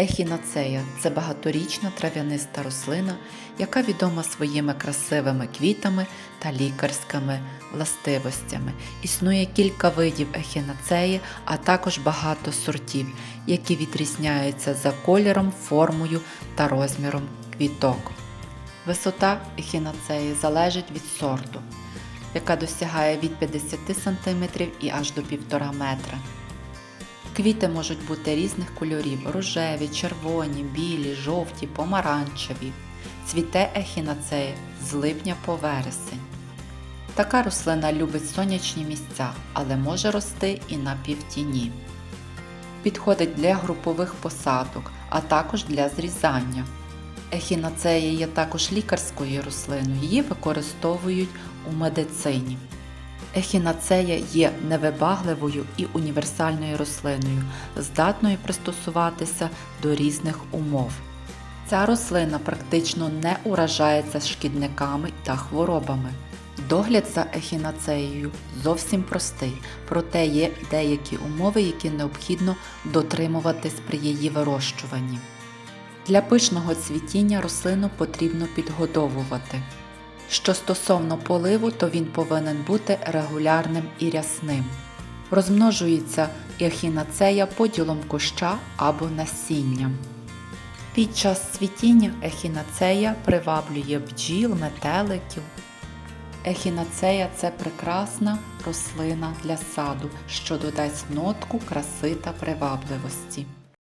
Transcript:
Ехінацея це багаторічна трав'яниста рослина, яка відома своїми красивими квітами та лікарськими властивостями. Існує кілька видів ехінацеї, а також багато сортів, які відрізняються за кольором, формою та розміром квіток. Висота ехінацеї залежить від сорту, яка досягає від 50 см і аж до 1,5 метра. Квіти можуть бути різних кольорів: рожеві, червоні, білі, жовті, помаранчеві. Цвіте ехінацея з липня по вересень. Така рослина любить сонячні місця, але може рости і на півтіні. Підходить для групових посадок, а також для зрізання. Ехінацея є також лікарською рослиною, її використовують у медицині. Ехінацея є невибагливою і універсальною рослиною, здатною пристосуватися до різних умов. Ця рослина практично не уражається шкідниками та хворобами. Догляд за ехінацеєю зовсім простий, проте є деякі умови, які необхідно дотримуватись при її вирощуванні. Для пишного цвітіння рослину потрібно підгодовувати. Що стосовно поливу, то він повинен бути регулярним і рясним. Розмножується ехінацея поділом куща або насінням. Під час цвітіння ехінацея приваблює бджіл, метеликів. Ехінацея це прекрасна рослина для саду, що додасть нотку краси та привабливості.